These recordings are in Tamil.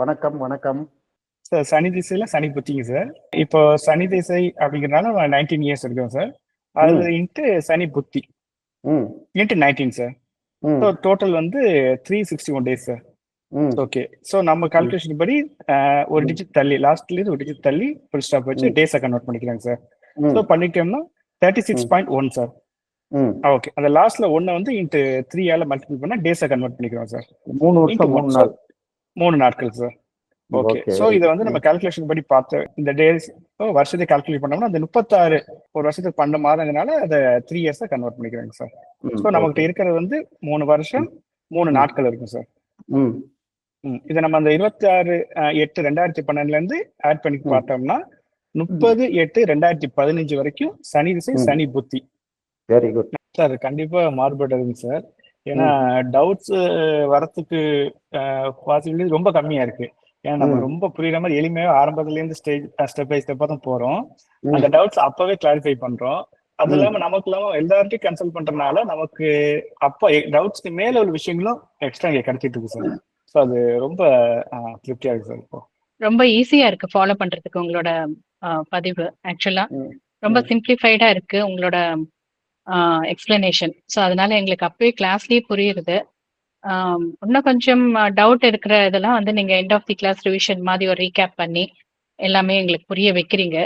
வணக்கம் வணக்கம். சார் சனி திசையில சனி புத்திங்க சார். இப்போ சனி திசை அப்படிங்கிறதுனால நைன்டீன் இயர்ஸ் இருக்கும் சார். அதுல இன்ட்டு சனி புத்தி. Into nineteen sir. So total வந்து three sixty one days sir okay so நம்ம கால்குலேஷன் படி ஒரு டிஜிட் தள்ளி லாஸ்ட்ல இருந்து ஒரு டிஜிட் தள்ளி ஃபுல் ஸ்டாப் வச்சு. டேஸை கன்வெர்ட் பண்ணிக்கிறாங்க சார். ஸோ பண்ணிட்டோம்னா thirty six point one sir. Okay அந்த லாஸ்ட்ல ஒன்னை வந்து இன்ட்டு த்ரீ ஆல மல்டிபிள் பண்ணா டேஸை கன்வெர்ட் பண்ணிக்கிறோம் சார். மூணு வருஷம் மூணு நாள். மூணு நாட்கள் சார் ஓகே. சோ இதை வந்து நம்ம கால்குலேஷன் படி பார்த்து இந்த டேஸ் வருஷத்தை கால்குலேட் பண்ணோம்னா அந்த முப்பத்தாறு ஒரு வருஷத்துக்கு பண்ண மாதங்கனால அதை த்ரீ இயர்ஸா கன்வெர்ட் பண்ணிக்கிறாங்க சார் ஸோ நமக்கு okay. இருக்கிறது வந்து மூணு வருஷம் மூணு நாட்கள் இருக்கும் சார் இதை நம்ம அந்த இருபத்தி ஆறு எட்டு ரெண்டாயிரத்தி பன்னெண்டுல இருந்து ஆட் பண்ணி. பார்த்தோம்னா முப்பது எட்டு ரெண்டாயிரத்தி பதினஞ்சு வரைக்கும் சனி திசை. சனி புத்தி. வெரி குட் சார் கண்டிப்பா மாறுபடுதுங்க சார் ஏன்னா டவுட்ஸ் வரத்துக்கு பாசிபிலிட்டி ரொம்ப கம்மியா இருக்கு ஏன்னா நம்ம. ரொம்ப புரியுற மாதிரி எளிமையா ஆரம்பத்துல இருந்து ஸ்டேஜ் ஸ்டெப் பை ஸ்டெப்பா தான் போறோம். அந்த டவுட்ஸ் அப்பவே கிளாரிஃபை பண்றோம் அது. இல்லாம நமக்கு இல்லாம எல்லார்ட்டையும் கன்சல்ட் பண்றதுனால நமக்கு அப்ப டவுட்ஸ்க்கு மேல உள்ள விஷயங்களும் எக்ஸ்ட்ரா இங்க கிடைச்சிட்டு இருக்கு சார் ஸோ அது ரொம்ப ஆஹ், திருப்தியா இருக்கு சார் இப்போ ரொம்ப ஈஸியா இருக்கு ஃபாலோ பண்றதுக்கு உங்களோட ஆஹ், பதிவு ஆக்சுவலா. ரொம்ப. சிம்பிளிஃபைடா இருக்கு உங்களோட எக்ஸ்பிளனேஷன் ஸோ அதனால எங்களுக்கு அப்பவே கிளாஸ்லயே புரியுது. இன்னும் கொஞ்சம் டவுட் இருக்கிற இதெல்லாம் வந்து நீங்க end of the class revision மாதிரி ஒரு ரீகேப் பண்ணி எல்லாமே எங்களுக்கு புரிய வைக்கிறீங்க.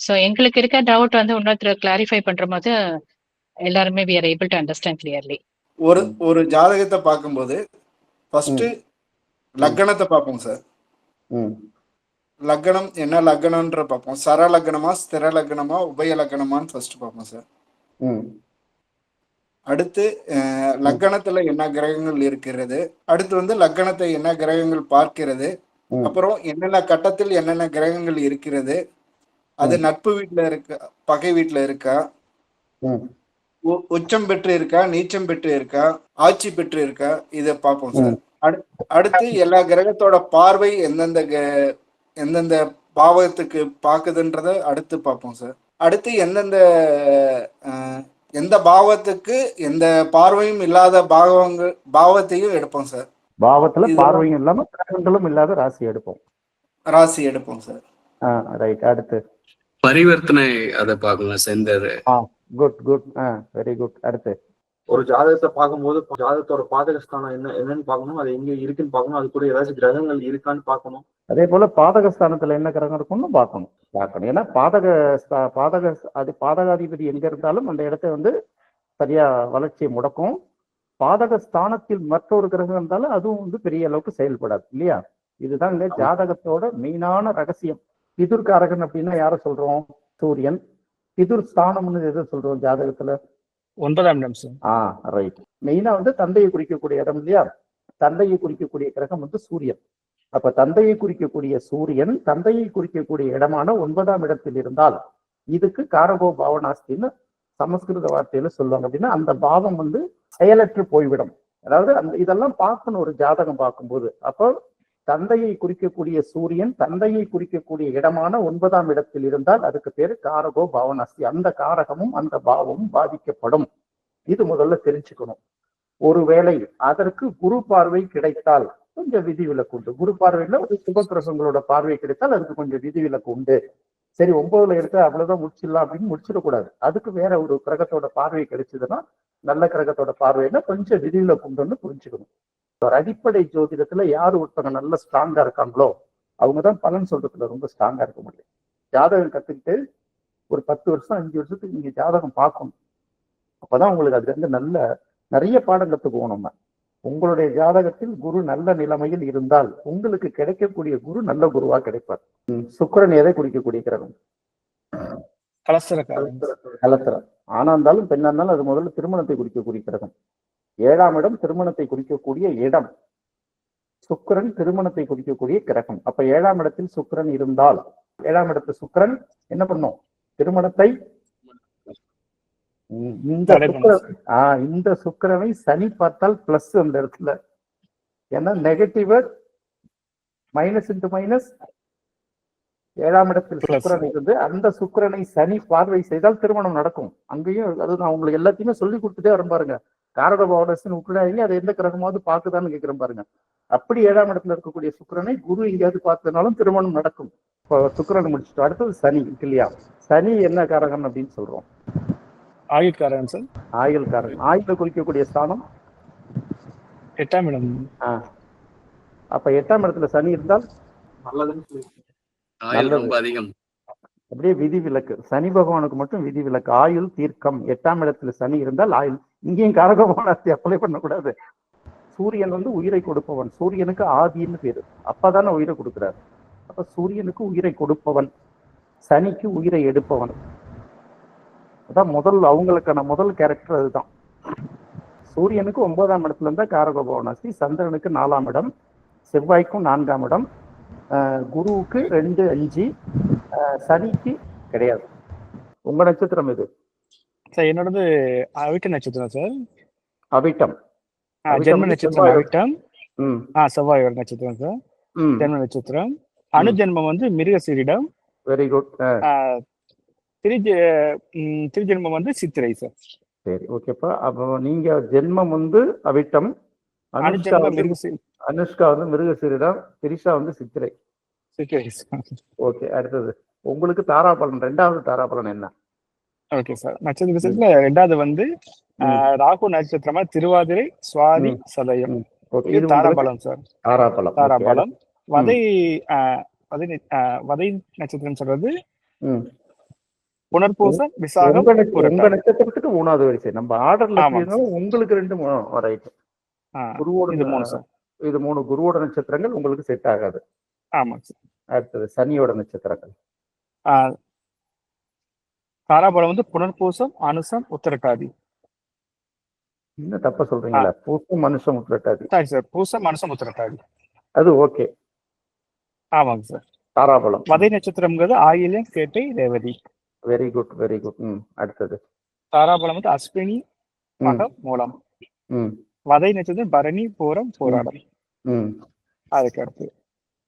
ஸோ எங்களுக்கு இருக்க டவுட் வந்து இன்னொருத்தர் கிளாரிஃபை பண்ற போது எல்லாருமே we are able to understand clearly ஒரு ஒரு ஜாதகத்தை பார்க்கும்போது ஃபர்ஸ்ட் லக்கணத்தை பார்ப்போம் சார் ம். லக்கணம் என்ன லக்கணம்ன்ற பார்ப்போம். சர லக்கணமா ஸ்திர லக்கணமா உபய லக்கணமான்னு ஃபர்ஸ்ட் பார்ப்போம் சார் அடுத்து லக்கணத்துல என்ன கிரகங்கள் இருக்கிறது? அடுத்து வந்து லக்கணத்தை என்ன கிரகங்கள் பார்க்கிறது. அப்புறம் என்னென்ன கட்டத்தில் என்னென்ன கிரகங்கள் இருக்கிறது? அது நட்பு வீட்டுல இருக்க? பகை வீட்டுல இருக்கா? உச்சம் பெற்று இருக்கா? நீச்சம் பெற்று இருக்கா? ஆட்சி பெற்று இருக்கா? இதை பார்ப்போம் சார். அடு- அடுத்து எல்லா கிரகத்தோட பார்வை எந்தெந்த எந்தெந்த பாவகத்துக்கு பாக்குதுன்றத அடுத்து பார்ப்போம் சார். அடுத்து எந்தெந்த எந்த பாவத்துக்கு எந்த பார்வையும் இல்லாத பாவங்கள் பாவத்தையும் எடுப்போம் சார். பாவத்துல பார்வையும் இல்லாம கிரகங்களும் இல்லாத ராசி எடுப்போம். ராசி எடுப்போம் சார். ரைட் அடுத்து. பரிவர்த்தனை அதை பார்க்கலாம் செந்தர். குட் குட் வெரி குட் அடுத்து. ஒரு ஜாதகத்தை பார்க்கும்போது ஜாதகத்தோட பாதக ஸ்தானம் என்ன என்னன்னு பார்க்கணும் அது எங்க இருக்குன்னு பார்க்கணும் அது கூட ஏதாச்சும் கிரகங்கள் இருக்கான்னு பார்க்கணும். அதே போல பாதகஸ்தானத்துல என்ன கிரகம் இருக்கும்னு பார்க்கணும். பார்க்கணும். ஏன்னா பாதக பாதக அது பாதகாதிபதி எங்க இருந்தாலும் அந்த இடத்த வந்து சரியா வளர்ச்சியை முடக்கும். பாதக ஸ்தானத்தில் மற்றொரு கிரகம் இருந்தாலும் அதுவும் வந்து பெரிய அளவுக்கு செயல்படாது இல்லையா? இதுதாங்க ஜாதகத்தோட மெயினான ரகசியம். பிதுர்காரகன் அப்படின்னா யார சொல்றோம்? சூரியன். பிதுர் ஸ்தானம்னு எதை சொல்றோம் ஜாதகத்துல? ஒன்பதாம் இடம் சார் ஆ ரைட் மெயினா வந்து தந்தையை குறிக்கக்கூடிய இடம் இல்லையா? தந்தையை குறிக்கக்கூடிய கிரகம் வந்து சூரியன். அப்ப தந்தையை குறிக்கக்கூடிய சூரியன் தந்தையை குறிக்கக்கூடிய இடமான ஒன்பதாம் இடத்தில் இருந்தால் இதுக்கு காரகோ பாவனாஸ்தின்னு சமஸ்கிருத வார்த்தையில சொல்லுவாங்க. அப்படின்னா அந்த பாவம் வந்து செயலற்று போய்விடும். அதாவது அந்த இதெல்லாம் பார்க்கணும் ஒரு ஜாதகம் பார்க்கும்போது. அப்போ தந்தையை குறிக்கக்கூடிய சூரியன் தந்தையை குறிக்கக்கூடிய இடமான ஒன்பதாம் இடத்தில் இருந்தால் அதுக்கு பேரு காரகோ பாவனாஸ்தி. அந்த காரகமும் அந்த பாவமும் பாதிக்கப்படும். இது முதல்ல தெரிஞ்சுக்கணும். ஒருவேளை அதற்கு குரு பார்வை கிடைத்தால் கொஞ்சம் விதிவிலக்கு உண்டு. குரு பார்வையில ஒரு சுபகிரகங்களோட பார்வை கிடைத்தால் அதுக்கு கொஞ்சம் விதிவிலக்கு உண்டு. சரி ஒன்பதுல இருக்க அவ்வளவுதான் முடிச்சிடலாம் அப்படின்னு முடிச்சிடக்கூடாது. அதுக்கு வேற ஒரு கிரகத்தோட பார்வை கிடைச்சதுன்னா நல்ல கிரகத்தோட பார்வையில கொஞ்சம் விதிவிலக்கு உண்டுன்னு புரிஞ்சுக்கணும். ஒரு அடிப்படை ஜோதிடத்துல யார் ஒருத்தவங்க நல்ல ஸ்ட்ராங்கா இருக்காங்களோ அவங்கதான் பலன் சொல்றதுல ரொம்ப ஸ்ட்ராங்கா இருக்க முடியும். ஜாதகம் கத்துக்கிட்டு ஒரு பத்து வருஷம் அஞ்சு வருஷத்துக்கு நீங்க ஜாதகம் பார்க்கணும். அப்பதான் உங்களுக்கு அதுல இருந்து நல்ல நிறைய பாடம் கத்துக்குவோம் நம்ம. உங்களுடைய ஜாதகத்தில் குரு நல்ல நிலைமையில் இருந்தால் உங்களுக்கு கிடைக்கக்கூடிய குரு நல்ல குருவா கிடைப்பார். சுக்கிரன் எதை குறிக்கக்கூடிய கிரகம்? கலத்திரம் ஆனா இருந்தாலும் பெண்ணா இருந்தாலும் அது முதல்ல திருமணத்தை குறிக்கக்கூடிய கிரகம். ஏழாம் இடம் திருமணத்தை குறிக்கக்கூடிய இடம். சுக்கிரன் திருமணத்தை குறிக்கக்கூடிய கிரகம். அப்ப ஏழாம் இடத்தில் சுக்கிரன் இருந்தால் ஏழாம் இடத்து சுக்கிரன் என்ன பண்ணும்? திருமணத்தை இந்த. சுக்கிரன் ஆஹ் இந்த சுக்கிரனை சனி பார்த்தால் பிளஸ் அந்த இடத்துல. ஏன்னா நெகட்டிவ் மைனஸ் இன்டு மைனஸ் ஏழாம் இடத்தில். சுக்கிரன் இருந்து அந்த சுக்கிரனை சனி பார்வை செய்தால் திருமணம் நடக்கும். அங்கேயும் அது நான் உங்களுக்கு எல்லாத்தையுமே சொல்லி கொடுத்துட்டே வரேன் பாருங்க. காரகபாவனஸ்ன்னு விட்டுடாதீங்க அது எந்த கிரகமாவது பார்க்குதான்னு கேட்கிறேன் பாருங்க. அப்படி ஏழாம் இடத்துல இருக்கக்கூடிய சுக்கிரனை குரு எங்கேயாவது பார்த்ததுனாலும் திருமணம் நடக்கும். இப்போ சுக்கிரன் முடிச்சுட்டு அடுத்தது சனி இருக்கு இல்லையா? சனி என்ன காரகன் அப்படின்னு சொல்றோம். ஆயுட்காரன் சார். ஆயுள் காரகன். ஆயுள குறிக்கக்கூடிய ஸ்தானம்? எட்டாம் இடம். ஆ. அப்ப எட்டாம் இடத்துல சனி இருந்தால்? நல்லதுன்னு ஆயுள் அதிகம். அப்படியே விதி விலக்கு சனி பகவானுக்கு மட்டும் விதி விலக்கு ஆயுள் தீர்க்கம். எட்டாம் இடத்துல சனி இருந்தால் ஆயுள் இங்கேயும் காரகபாவனத்தை அப்ளை பண்ணக்கூடாது. சூரியன் வந்து உயிரை கொடுப்பவன். சூரியனுக்கு ஆதின்னு பேரு. அப்பதானே உயிரை கொடுக்குறாரு. அப்ப சூரியனுக்கு உயிரை கொடுப்பவன். சனிக்கு உயிரை எடுப்பவன். அதான் முதல் அவங்களுக்கான முதல் கேரக்டர் அதுதான். சூரியனுக்கு ஒன்பதாம் இடத்துல இருந்தா காரகபவனாசி சந்திரனுக்கு நாலாம் இடம் செவ்வாய்க்கும் நான்காம் இடம். குருவுக்கு ரெண்டு அஞ்சு ஆஹ் சனிக்கு கிடையாது. உங்க நட்சத்திரம் இது சார் என்னோடது அவிட்ட நட்சத்திரம் சார். அவிட்டம். ஜென்ம நட்சத்திரம் செவ்வாய். அவிட்டம். ஆ செவ்வாயோட நட்சத்திரம் சார். ஜென்ம நட்சத்திரம். அணுஜென்மம் வந்து மிருகசீரிடம். வெரி குட் திரிஜ திரிஜென்மம் வந்து சித்திரை சார். சரி ஓகேப்பா. அப்போ நீங்க ஜென்மம் வந்து அவிட்டம். அனுஷ்கா அனுஷ்கா வந்து மிருகசீரிடம். திரிஷா வந்து சித்திரை. சித்திரை ஓகே அடுத்தது. உங்களுக்கு தாராபலன் ரெண்டாவது தாராபலன் என்ன? Okay sir. நட்சத்திர விஷயத்துல ரெண்டாவது வந்து ராகு நட்சத்திரமா திருவாதிரை சுவாதி. சதயம். தாராபலம் சார். தாராபலம். தாராபலம். வதை வதை வதை நட்சத்திரம் சொல்றது. புனர்பூசம் விசாகம் உங்க. நட்சத்திரத்துக்கு மூணாவது வரிசை. நம்ம ஆர்டர்ல உங்களுக்கு ரெண்டு ரைட் ஆ, குருவோட இது மூணு சார். இது மூணு குருவோட நட்சத்திரங்கள் உங்களுக்கு செட் ஆகாது. ஆமாங்க சார். அடுத்தது சனியோட நட்சத்திரங்கள். ஆ, தாராபலம் வந்து புனர்பூசம் அனுசம் உத்திரட்டாதி. என்ன தப்பா சொல்றீங்களா? பூசம் மனுஷம் உட்ரட்டாதி சாரி சார் பூசம் அனுசம் உத்திரட்டாதி. அது ஓகே. ஆமாங்க சார். தாராபலம் வதை நட்சத்திரம்ங்கிறது ஆயில்யம் கேட்டை ரேவதி. வெரி குட் வெரி குட் ம் அடுத்தது. தாராபலம் வந்து அஸ்வினி மகம் மூலம். ம். வதை நட்சத்திரம் பரணி பூரம் போராடம். ம். அதுக்கு அடுத்து.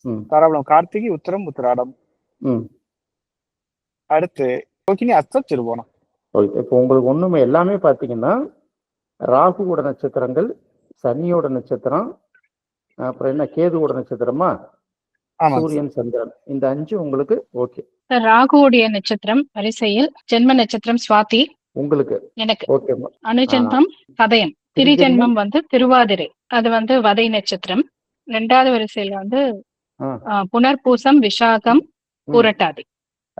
ம். தாராபலம் கார்த்திகை உத்திரம் உத்திராடம். ம். அடுத்து ரோகிணி ஓகே இப்போ உங்களுக்கு ஒண்ணுமே எல்லாமே பாத்தீங்கன்னா ராகுவோட நட்சத்திரங்கள் சனியோட நட்சத்திரம் அப்புறம் என்ன கேதுவோட நட்சத்திரமா. சூரியன் சந்திரன் இந்த அஞ்சு உங்களுக்கு ஓகே. ராகுவுடைய நட்சத்திரம் வரிசையில் ஜென்ம நட்சத்திரம் சுவாதி. உங்களுக்கு? எனக்கு. ஓகே அனுஜென்மம் சதயம். திரிஜென்மம்? வந்து திருவாதிரை. அது வந்து வதை நட்சத்திரம். ரெண்டாவது வரிசையில வந்து புனர்பூசம் விசாகம் பூரட்டாதி.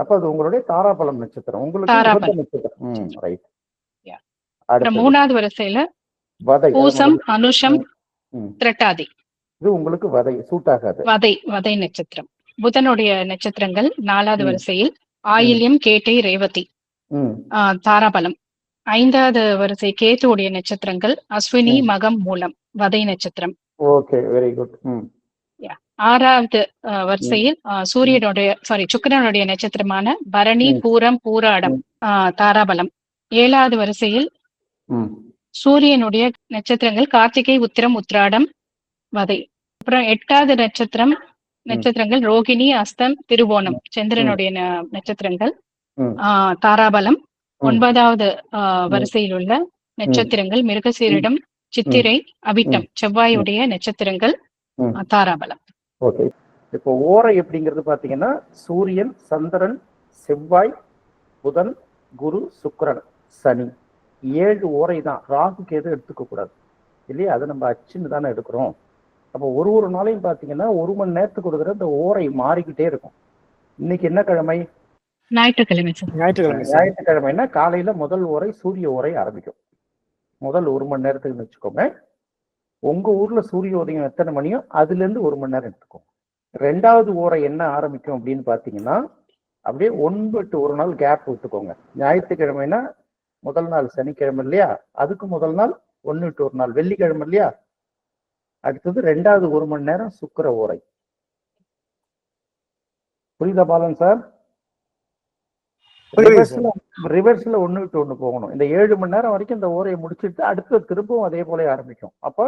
அப்ப அது உங்களுடைய தாராபலம் நட்சத்திரம். உங்களுக்கு நட்சத்திரம். ரைட் மூணாவது வரிசையில பூசம் அனுஷம். திரட்டாதி. இது உங்களுக்கு வதை சூட் ஆகாது. வதை வதை நட்சத்திரம். புதனுடைய நட்சத்திரங்கள் நாலாவது. வரிசையில் ஆயில்யம் கேட்டை ரேவதி. தாராபலம். ஐந்தாவது வரிசை கேத்துவுடைய நட்சத்திரங்கள் அஸ்வினி. மகம் மூலம். வதை நட்சத்திரம். ஓகே வெரி குட் ஆறாவது வரிசையில் சூரியனுடைய சாரி சுக்கிரனுடைய நட்சத்திரமான பரணி. பூரம் பூராடம் தாராபலம். ஏழாவது வரிசையில் சூரியனுடைய நட்சத்திரங்கள் கார்த்திகை உத்திரம் உத்திராடம் வதை. அப்புறம் எட்டாவது நட்சத்திரம் நட்சத்திரங்கள் ரோகிணி அஸ்தம் திருவோணம் சந்திரனுடைய நட்சத்திரங்கள் தாராபலம். ஒன்பதாவது வரிசையில் உள்ள நட்சத்திரங்கள் மிருகசீரிடம் சித்திரை அவிட்டம் செவ்வாயுடைய நட்சத்திரங்கள் தாராபலம். ஓகே. இப்போ ஓரை எப்படிங்கிறது பாத்தீங்கன்னா சூரியன் சந்திரன் செவ்வாய் புதன் குரு சுக்கிரன் சனி. ஏழு ஓரை தான். ராகுக்கு எதுவும் எடுத்துக்க கூடாது. இல்லையா? அதை நம்ம அச்சுன்னு தானே எடுக்கிறோம். அப்போ ஒரு ஒரு நாளையும் பார்த்தீங்கன்னா ஒரு மணி நேரத்துக்கு ஒரு தடவை இந்த ஓரை மாறிக்கிட்டே இருக்கும். இன்னைக்கு என்ன கிழமை? ஞாயிற்றுக்கிழமை சார். ஞாயிற்றுக்கிழமை ஞாயிற்றுக்கிழமைனா காலையில முதல் ஓரை சூரிய ஓரை ஆரம்பிக்கும். முதல் ஒரு மணி நேரத்துக்கு வச்சுக்கோங்க உங்க ஊர்ல சூரிய உதயம் எத்தனை மணியோ அதுல இருந்து ஒரு மணி நேரம் எடுத்துக்கோங்க. ரெண்டாவது ஓரை என்ன ஆரம்பிக்கும் அப்படின்னு பாத்தீங்கன்னா அப்படியே ஒன்பட்டு ஒரு நாள் கேப் விட்டுக்கோங்க. ஞாயிற்றுக்கிழமைனா முதல் நாள் சனிக்கிழமை இல்லையா? அதுக்கு முதல் நாள் ஒன்று விட்டு ஒரு நாள். வெள்ளிக்கிழமை இல்லையா? அடுத்தது ரெண்டாவது ஒரு மணி நேரம் சுக்கிர ஓரை. புரியுதா பாலன் சார்? ரிவர்ஸ்ல ரிவர்ஸ்ல ஒண்ணு விட்டு ஒண்ணு போகணும். இந்த ஏழு மணி நேரம் வரைக்கும் இந்த ஓரையை முடிச்சிட்டு அடுத்து திரும்பவும் அதே போல ஆரம்பிக்கும். அப்போ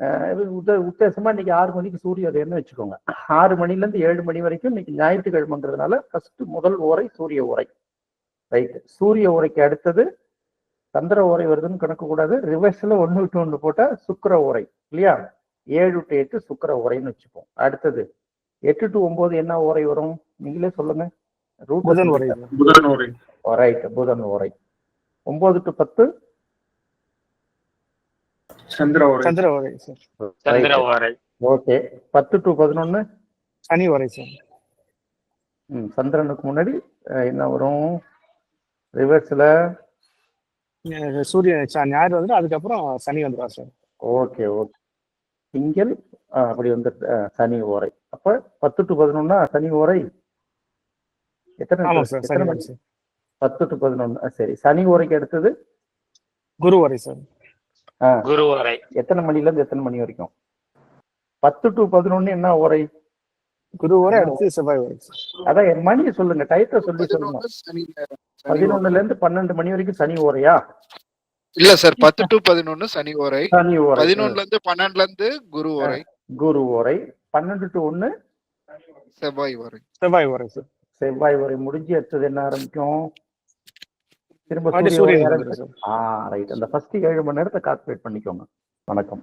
உத்தேசமா இன்னைக்கு ஆறு மணிக்கு சூரிய உதயம்னு வச்சுக்கோங்க. ஆறு மணில இருந்து ஏழு மணி வரைக்கும் இன்னைக்கு ஞாயிற்றுக்கிழமைங்கிறதுனால ஃபர்ஸ்ட் முதல் ஓரை சூரிய ஓரை. ரைட் சூரிய ஓரைக்கு அடுத்தது சந்திர ஓரை வருதுன்னு கணக்கு கூடாது. ரிவர்ஸ்ல ஒண்ணு விட்டு ஒண்ணு போட்டா சுக்கிர ஓரை இல்லையா? ஏழு டு எட்டு சுக்கிர ஓரைன்னு வச்சுப்போம். அடுத்தது எட்டு டு ஒன்பது என்ன ஓரை வரும்? நீங்களே சொல்லுங்க. புதன் உரை புதன் உரை ரைட் புதன் ஓரை. ஒன்பது டு பத்து சந்திர சந்திர உரை சார் சந்திர ஓரை ஓகே. பத்து டு பதினொன்னு? சனி உரை சார் ம், சந்திரனுக்கு முன்னாடி என்ன வரும்? ரிவர்ஸ்ல அஹ் சூரிய ச- ஞாயிறு வந்துட்டு அதுக்கப்புறம் சனி வந்துடும் சார் ஓகே ஓகே. திங்கள் அப்படி வந்து சனி ஓரை. அப்ப பத்து டு பதினொன்னா சனி ஓரை? எத்தனை எத்தனை பத்து டு பதினொன்னு அஹ், சரி. சனி ஓரைக்கு அடுத்தது? குரு உரை சார் குரு ஓரை எத்தனை மணில இருந்து எத்தனை மணி வரைக்கும்? பத்து டு பதினொன்னு என்ன ஓரை குரு உரை அடுத்து செவ்வாய் உரை சார் அதான் என் மணியை சொல்லுங்க டைத்தை சொல்லி சொல்லுங்க. ஓரை. பதினொன்னுல இருந்து பன்னெண்டு மணி வரைக்கும் சனி ஓரையா? இல்ல சார் பத்து டு பதினொன்னு சனி ஓரை. சனி ஓரை. பதினொன்னுல இருந்து பன்னெண்டுல இருந்து குரு ஓரை. குரு ஓரை. பன்னெண்டு டு ஒன்னு? செவ்வாய் ஓரை. செவ்வாய் உரை சார் செவ்வாய் வரை முடிஞ்சு அடுத்தது என்ன ஆரம்பிக்கும்? திரும்ப சூரியன் வரை வந்துடும் சார் ஆ ரைட் அந்த ஃபர்ஸ்ட் ஏழு மணி நேரத்தை கால்குலேட் பண்ணிக்கோங்க. வணக்கம்.